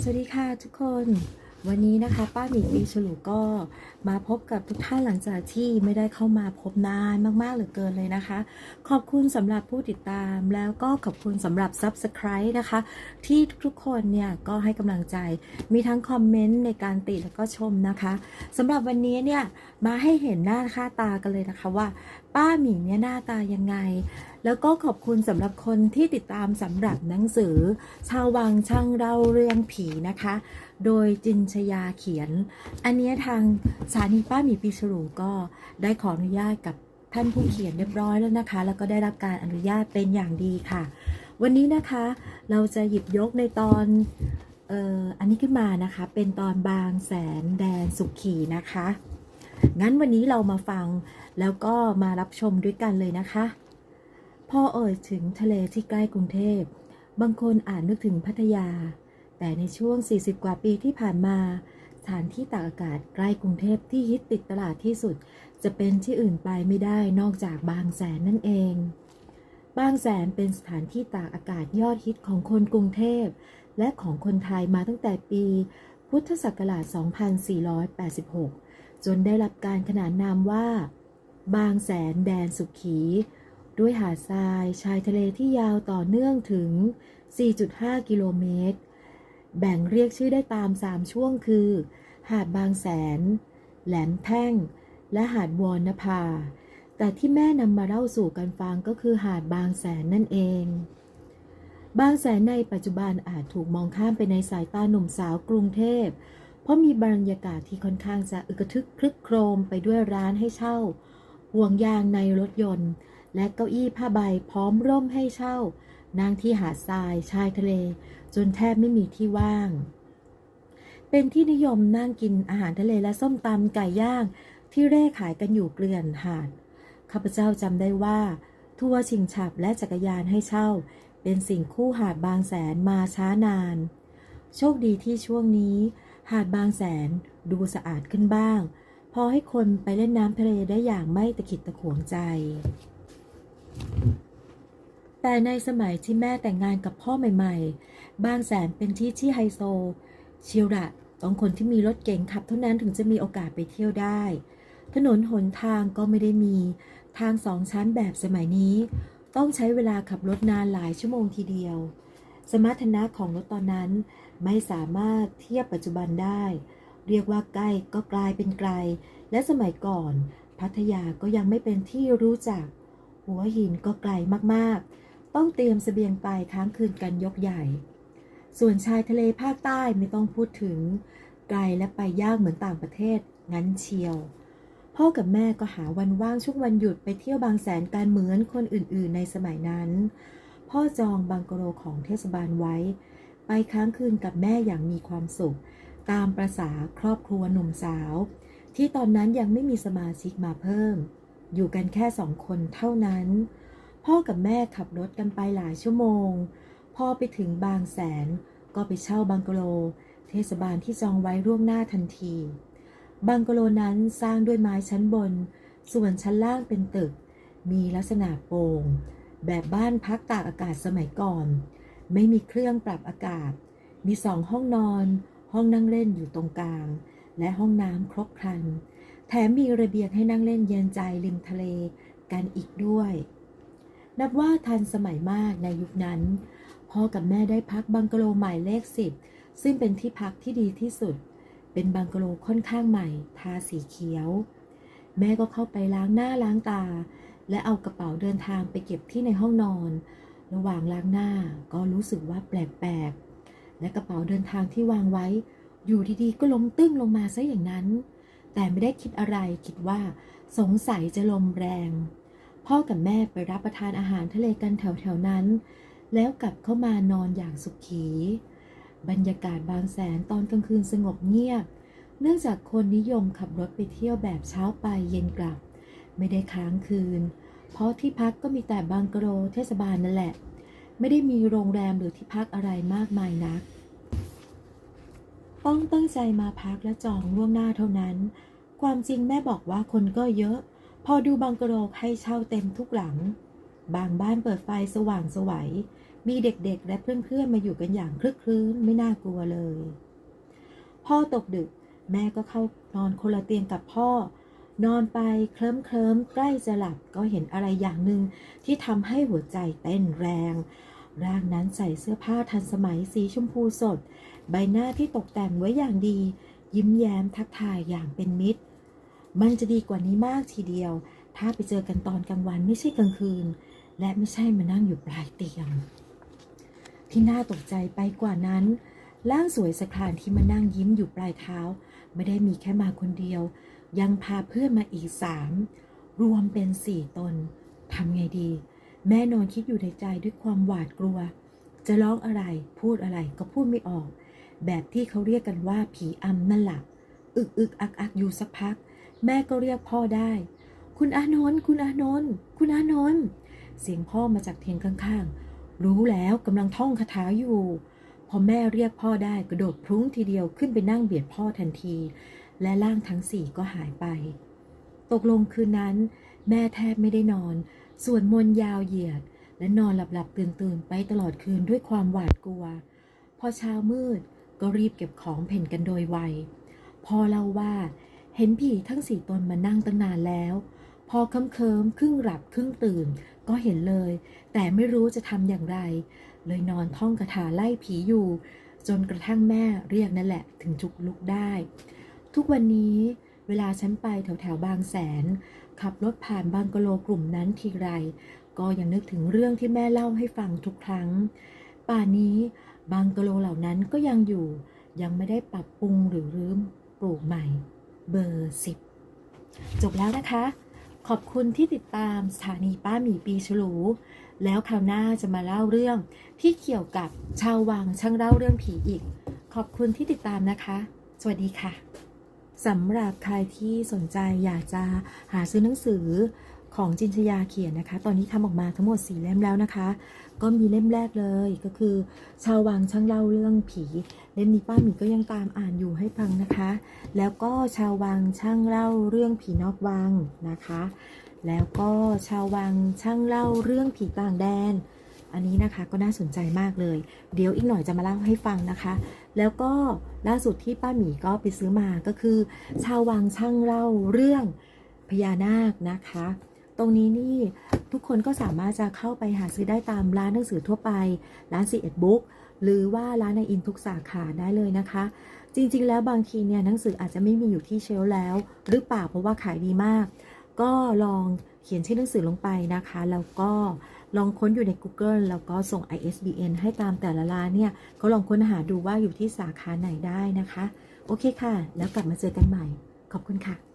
สวัสดีค่ะทุกคนวันนี้นะคะป้าหมีปีฉลูก็มาพบกับทุกท่านหลังจากที่ไม่ได้เข้ามาพบนานมากๆเหลือเกินเลยนะคะ ขอบคุณสำหรับผู้ติดตามแล้วก็ขอบคุณสำหรับ Subscribe นะคะ ที่ทุกๆคนเนี่ยก็ให้กำลังใจมีทั้งคอมเมนต์ในการติแล้วก็ชมนะคะสำหรับวันนี้เนี่ยมาให้เห็นหน้าค่าตากันเลยนะคะว่า ป้าหมีเนี่ยหน้าตายังไง แล้วก็ขอบคุณสำหรับคนที่ติดตามสำหรับหนังสือ ชาววังช่างเล่าเรื่องผีนะคะ โดยจินชยาเขียน อันนี้ทางสถานีป้าหมีปีฉลูก็ได้ขออนุญาตกับท่านผู้เขียนเรียบร้อยแล้วนะคะ แล้วก็ได้รับการอนุญาตเป็นอย่างดีค่ะ วันนี้นะคะเราจะหยิบยกในตอนเอ่ออันนี้ขึ้นมานะคะเป็นตอนบางแสนแดนสุขีนะคะ งั้นวันนี้เรามาฟังแล้วก็มารับชมด้วยกันเลยนะคะ พอเอ่ยถึงทะเลที่ใกล้กรุงเทพ บางคนอาจนึกถึงพัทยา แต่ในช่วง 40 กว่าปีที่ผ่านมา สถานที่ตากอากาศใกล้กรุงเทพที่ฮิตติดตลาดที่สุด จะเป็นที่อื่นไปไม่ได้นอกจากบางแสนนั่นเอง บางแสนเป็นสถานที่ตากอากาศยอดฮิตของคนกรุงเทพ และของคนไทยมาตั้งแต่ปี พุทธศักราช 2486 จนได้รับการขนานนามว่า บางแสนแดนสุขี ด้วยหาดทรายชายทะเลที่ยาวต่อเนื่องถึง 4.5 กิโลเมตร แบ่งเรียกชื่อได้ตาม 3 ช่วงคือ หาดบางแสน แหลมแท่ง และหาดวอนนภา แต่ที่แม่นำมาเล่าสู่กันฟังก็คือหาดบางแสนนั่นเอง บางแสนในปัจจุบันอาจถูกมองข้ามไปในสายตาหนุ่มสาวกรุงเทพ เพราะมีบรรยากาศที่ค่อนข้างจะอึกระทึกคลึกโครมไปด้วยร้านให้เช่าห่วงยางในรถยนต์ และเก้าอี้ผ้าใบพร้อมร่มให้เช่า นั่งที่หาดทรายชายทะเล จนแทบไม่มีที่ว่าง เป็นที่นิยมนั่งกินอาหารทะเลและส้มตำไก่ย่าง ที่เร่ขายกันอยู่เกลื่อนหาดข้าพเจ้าจำได้ว่า ทัวร์ชิงฉับและจักรยานให้เช่า เป็นสิ่งคู่หาดบางแสนมาช้านาน โชคดีที่ช่วงนี้ หาดบางแสนดูสะอาดขึ้นบ้างพอให้คนไปเล่นน้ำทะเลได้อย่างไม่ตะขิดตะขวงใจ แต่ในสมัยที่แม่แต่งงานกับพ่อใหม่ ๆ บางแสนเป็นที่ที่ไฮโซ เชียวละต้องคนที่มีรถเก๋งขับเท่านั้นถึงจะมีโอกาสไปเที่ยวได้ ถนนหนทางก็ไม่ได้มี ทางสองชั้นแบบสมัยนี้ ต้องใช้เวลาขับรถนานหลายชั่วโมงทีเดียว สมรรถนะของรถตอนนั้นไม่สามารถเทียบปัจจุบันได้ เรียกว่าใกล้ก็กลายเป็นไกล และสมัยก่อน พัทยาก็ยังไม่เป็นที่รู้จัก หัวหินก็ไกลมากๆ ต้องเตรียมเสบียงไปค้างคืนกันยกใหญ่ ส่วนชายทะเลภาคใต้ไม่ต้องพูดถึง ไกลและไปยากเหมือนต่างประเทศ งั้นเชียว พ่อกับแม่ก็หาวันว่างช่วงวันหยุดไปเที่ยวบางแสนกันเหมือนคนอื่นๆ ในสมัยนั้น พ่อจองบังกะโลของเทศบาลไว้ ไปค้างคืนกับแม่อย่างมีความสุข ตามประษาครอบครัวหนุ่มสาว ที่ตอนนั้นยังไม่มีสมาชิกมาเพิ่ม อยู่กันแค่สองคนเท่านั้น พ่อกับแม่ขับรถกันไปหลายชั่วโมง พอไปถึงบางแสนก็ไปเช่าบังกะโล เทศบาลที่จองไว้ล่วงหน้าทันที บังกะโลนั้นสร้างด้วยไม้ชั้นบน ส่วนชั้นล่างเป็นตึก มีลักษณะโปร่งแบบบ้านพักตากอากาศสมัยก่อน ไม่มีเครื่องปรับอากาศ มีสองห้องนอน ห้องนั่งเล่นอยู่ตรงกลาง และห้องน้ำครบครัน แถมมีระเบียงให้นั่งเล่นเย็นใจริมทะเลกันอีกด้วย นับว่าทันสมัยมากในยุคนั้น พ่อกับแม่ได้พักบังกะโลหมายเลขสิบซึ่งเป็นที่พักที่ดีที่สุด เป็นบังกะโลค่อนข้างใหม่ ทาสีเขียว แม่ก็เข้าไปล้างหน้าล้างตา และเอากระเป๋าเดินทางไปเก็บที่ในห้องนอน ระหว่างล้างหน้าก็รู้สึกว่าแปลกๆ และกระเป๋าเดินทางที่วางไว้ อยู่ดีๆ ก็ล้มตึ้งลงมาซะอย่างนั้น แต่ไม่ได้คิดอะไร คิดว่า สงสัยจะลมแรง พ่อกับแม่ไปรับประทานอาหารทะเลกันแถวๆนั้น แล้วกลับเข้ามานอนอย่างสุขี บรรยากาศบางแสนตอนกลางคืนสงบเงียบ เนื่องจากคนนิยมขับรถไปเที่ยวแบบเช้าไปเย็นกลับ ไม่ได้ค้างคืน เพราะที่พักก็มีแต่บังกะโลเทศบาลนั่นแหละ ไม่ได้มีโรงแรมหรือที่พักอะไรมากมายนักต้องตั้งใจมาพักและจองล่วงหน้าเท่านั้น ความจริงแม่บอกว่าคนก็เยอะ พอดูบังกะโลให้เช่าเต็มทุกหลัง บางบ้านเปิดไฟสว่างสวัย มีเด็กๆ และเพื่อนๆ มาอยู่กันอย่างคลึกคลื้นไม่น่ากลัวเลย พ่อตกดึกแม่ก็เข้านอนคนละเตียงกับพ่อ นอนไปเคลิ้มเคลิ้มๆใกล้จะหลับก็เห็นอะไรอย่างหนึ่งที่ทำให้หัวใจเต้นแรง ร่างนั้นใส่เสื้อผ้าทันสมัยสีชมพูสด ใบหน้าที่ตกแต่งไว้อย่างดี ยิ้มแย้มทักทายอย่างเป็นมิตร มันจะดีกว่านี้มากทีเดียว ถ้าไปเจอกันตอนกลางวันไม่ใช่กลางคืน และไม่ใช่มานั่งอยู่ปลายเตียง ที่น่าตกใจไปกว่านั้นร่างสวยสะครานที่มานั่งยิ้มอยู่ปลายเท้า ไม่ได้มีแค่มาคนเดียว ยังพาเพื่อนมาอีกสามรวมเป็นสี่ตนทำไงดี แม่นอนคิดอยู่ในใจด้วยความหวาดกลัว จะร้องอะไรพูดอะไรก็พูดไม่ออก แบบที่เขาเรียกกันว่าผีอำนั่นแหละอึกอึกอักอักอยู่สักพัก แม่ก็เรียกพ่อได้ คุณอานนท์คุณอานนท์คุณอานนท์เสียงพ่อมาจากเทียงข้างๆ รู้แล้วกำลังท่องคาถาอยู่ พอแม่เรียกพ่อได้กระโดดพรุ้งทีเดียวขึ้นไปนั่งเบียดพ่อทันที และร่างทั้งสี่ก็หายไป ตกลงคืนนั้น แม่แทบไม่ได้นอน ส่วดมนต์ยาวเหยียด และนอนหลับๆตื่นๆ ไปตลอดคืนด้วยความหวาดกลัว พอเช้ามืดก็รีบเก็บของเพ่นกันโดยไวพ่อเล่าว่า เห็นผีทั้งสี่ตนมานั่งตั้งนานแล้ว พอเคิมเคิมครึ่งหลับครึ่งตื่น ก็เห็นเลย แต่ไม่รู้จะทำอย่างไร เลยนอนท่องคาถาไล่ผีอยู่ จนกระทั่งแม่เรียกนั่นแหละถึงจุกลุกได้ ทุกวันนี้เวลาฉันไปแถวแถวบางแสน ขับรถผ่านบางกะโลกลุ่มนั้นทีไร ก็ยังนึกถึงเรื่องที่แม่เล่าให้ฟังทุกครั้ง ป่านนี้บางกะโลเหล่านั้นก็ยังอยู่ ยังไม่ได้ปรับปรุงหรือรื้มปลูกใหม่ เบอร์สิบจบแล้วนะคะ ขอบคุณที่ติดตามสถานีป้าหมีปีฉลู แล้วคราวหน้าจะมาเล่าเรื่องที่เกี่ยวกับชาววังช่างเล่าเรื่องผีอีก ขอบคุณที่ติดตามนะคะ สวัสดีค่ะสำหรับใครที่สนใจอยากจะหาซื้อหนังสือ ของจินชยาเขียนนะคะ ตอนนี้ทำออกมาทั้งหมด4เล่มแล้วนะคะ ก็มีเล่มแรกเลยก็คือ ชาววังช่างเล่าเรื่องผี เล่มนี้ป้าหมีก็ยังตามอ่านอยู่ให้ฟังนะคะ แล้วก็ชาววังช่างเล่าเรื่องผีนอกวังนะคะ แล้วก็ชาววังช่างเล่าเรื่องผีต่างแดน อันนี้นะคะก็น่าสนใจมากเลย เดี๋ยวอีกหน่อยจะมาเล่าให้ฟังนะคะ แล้วก็ล่าสุดที่ป้าหมีก็ไปซื้อมาก็คือ ชาววังช่างเล่าเรื่องพญานาคนะคะ ตรงนี้นี่ทุกคนก็สามารถจะเข้าไปหาซื้อได้ตามร้านหนังสือทั่วไป ร้านซีเอ็ดบุ๊กหรือว่าร้านในอินทุกสาขาได้เลยนะคะ จริงๆ แล้วบางทีเนี่ยหนังสืออาจจะไม่มีอยู่ที่เชลแล้ว หรือเปล่าเพราะว่าขายดีมาก ก็ลองเขียนชื่อหนังสือลงไปนะคะ แล้วก็ลองค้นอยู่ใน Google แล้วก็ส่ง ISBN ให้ตามแต่ละร้านเนี่ยก็ลองค้นหาดูว่าอยู่ที่สาขาไหนได้นะคะ โอเคค่ะ แล้วกลับมาเจอกันใหม่ ขอบคุณค่ะ